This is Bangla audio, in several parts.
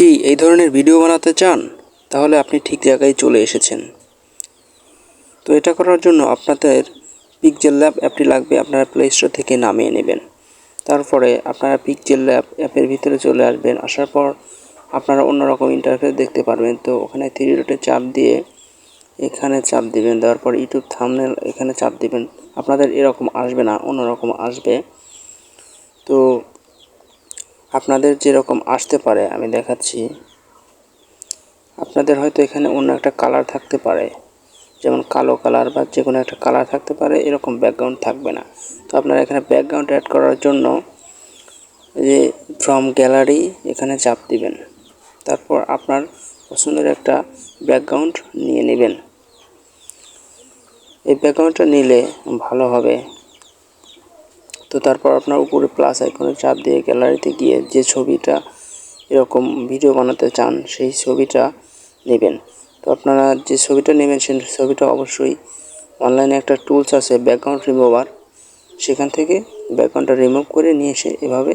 কি এই ধরনের ভিডিও বানাতে চান? তাহলে আপনি ঠিক জায়গায় চলে এসেছেন। তো এটা করার জন্য আপনাদের পিকজেল ল্যাব অ্যাপটি লাগবে আপনারা প্লে স্টোর থেকে নামিয়ে নেবেন। তারপরে আপনারা পিকজেল ল্যাব অ্যাপের ভিতরে চলে আসবেন। আসার পর আপনারা অন্যরকম ইন্টারফেস দেখতে পারবেন। তো ওখানে থ্রি ডটে চাপ দিয়ে এখানে চাপ দিবেন। দেওয়ার পর ইউটিউব থামনেল এখানে চাপ দিবেন। আপনাদের এরকম আসবে না, অন্যরকম আসবে। তো আপনাদের যেরকম আসতে পারে, আমি দেখাচ্ছি। আপনাদের হয়তো এখানে অন্য একটা কালার থাকতে পারে। যেমন কালো কালার বা যে কোনো একটা কালার থাকতে পারে, এরকম ব্যাকগ্রাউন্ড থাকবে না। তো আপনারা এখানে ব্যাকগ্রাউন্ড অ্যাড করার জন্য যে ফ্রম গ্যালারি এখানে চাপ দিবেন। তারপর আপনার পছন্দের একটা ব্যাকগ্রাউন্ড নিয়ে নেবেন। এই ব্যাকগ্রাউন্ডটা নিলে ভালো হবে। তো তারপর আপনার উপরে প্লাস আইকনে চাপ দিয়ে গ্যালারিতে গিয়ে যে ছবিটা এরকম ভিডিও বানাতে চান, সেই ছবিটা নেবেন। তো আপনারা যে ছবিটা নেবেন সেই ছবিটা অবশ্যই অনলাইনে একটা টুলস আছে ব্যাকগ্রাউন্ড রিমুভার সেখান থেকে ব্যাকগ্রাউন্ডটা রিমুভ করে নিয়ে এসে এভাবে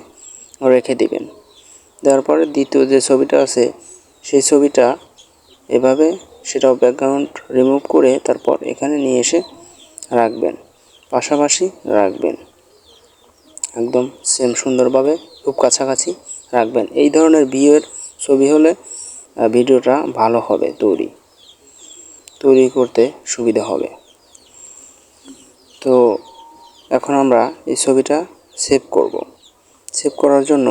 রেখে দিবেন। দেওয়ার পরে দ্বিতীয় যে ছবিটা আছে, সেই ছবিটা এভাবে সেটাও ব্যাকগ্রাউন্ড রিমুভ করে তারপর এখানে নিয়ে এসে রাখবেন। পাশাপাশি রাখবেন। একদম সেম সুন্দরভাবে, খুব কাছাকাছি রাখবেন। এই ধরনের বিয়ের ছবি হলে ভিডিওটা ভালো হবে তৈরি। তৈরি করতে সুবিধা হবে। তো এখন আমরা এই ছবিটা সেভ করব। সেভ করার জন্য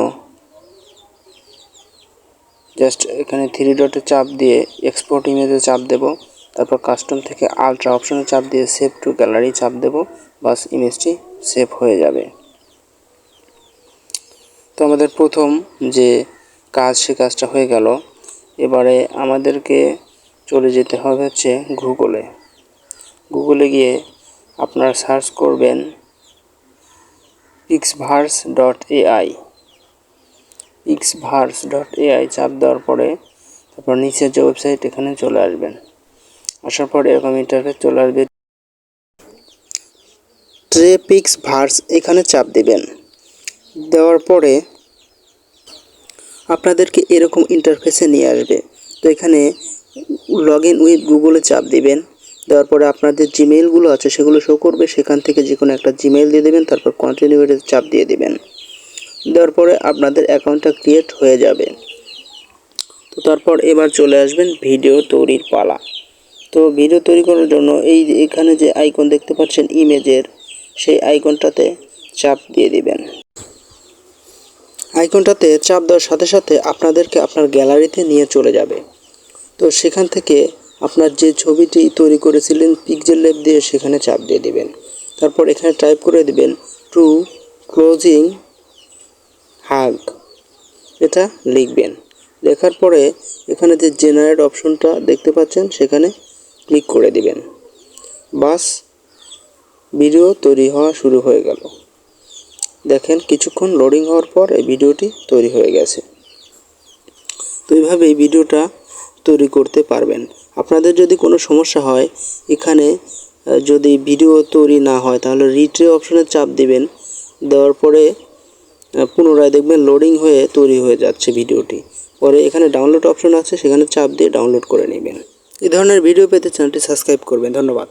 জাস্ট এখানে থ্রি ডটে চাপ দিয়ে এক্সপোর্ট ইমেজে চাপ দেব। তারপর কাস্টম থেকে আলট্রা অপশনে চাপ দিয়ে সেভ টু গ্যালারি চাপ দেব। বাস ইমেজটি সেভ হয়ে যাবে। তো আমাদের প্রথম যে কাজ, সে কাজটা হয়ে গেল। এবারে আমাদেরকে চলে যেতে হবে হচ্ছে গুগলে গুগলে গিয়ে আপনারা সার্চ করবেন Pixverse dot AI Pixverse dot AI চাপ দেওয়ার পরে তারপর নিচের যে ওয়েবসাইট এখানে চলে আসবেন। আসার পরে এরকম ইন্টারফেস চলে আসবে। ট্রেপিক্স ভার্স এখানে চাপ দেবেন। দেওয়ার পরে আপনাদেরকে এরকম ইন্টারফেসে নিয়ে আসবে। তো এখানে লগ ইন উইথ গুগলে চাপ দিবেন। দেওয়ার পরে আপনাদের জিমেইলগুলো আছে সেগুলো শো করবে। সেখান থেকে যে কোনো একটা জিমেইল দিয়ে দেবেন, তারপর কন্টিনিউয়ের চাপ দিয়ে দিবেন। দেওয়ার পরে আপনাদের অ্যাকাউন্টটা ক্রিয়েট হয়ে যাবে। তো তারপর এবার চলে আসবেন ভিডিও তৈরির পালা। তো ভিডিও তৈরি করার জন্য এই এখানে যে আইকন দেখতে পাচ্ছেন ইমেজের সেই আইকনটাতে চাপ দিয়ে দিবেন। আইকনটাতে চাপ দেওয়ার সাথে সাথে আপনাদেরকে আপনার গ্যালারিতে নিয়ে চলে যাবে। তো সেখান থেকে আপনার যে ছবিটি তৈরি করেছিলেন পিকজেল লেপ দিয়ে সেখানে চাপ দিয়ে দিবেন। তারপর এখানে টাইপ করে দিবেন টু ক্লোজিং হাগ। এটা লিখবেন। লেখার পরে এখানে যে জেনারেট অপশনটা দেখতে পাচ্ছেন সেখানে ক্লিক করে দিবেন। বাস, ভিডিও তৈরি হওয়া শুরু হয়ে গেল। দেখেন কিছুক্ষণ লোডিং হওয়ার পর এই ভিডিওটি তৈরি হয়ে গেছে। তো এইভাবে এই ভিডিওটা তৈরি করতে পারবেন। আপনাদের যদি কোনো সমস্যা হয়, এখানে যদি ভিডিও তৈরি না হয়, তাহলে রিট্রে অপশনে চাপ দিবেন। দেওয়ার পরে পুনরায় দেখবেন লোডিং হয়ে তৈরি হয়ে যাচ্ছে ভিডিওটি। পরে এখানে ডাউনলোড অপশন আছে, সেখানে চাপ দিয়ে ডাউনলোড করে নেবেন। এই ধরনের ভিডিও পেতে চ্যানেলটি সাবস্ক্রাইব করবেন। ধন্যবাদ।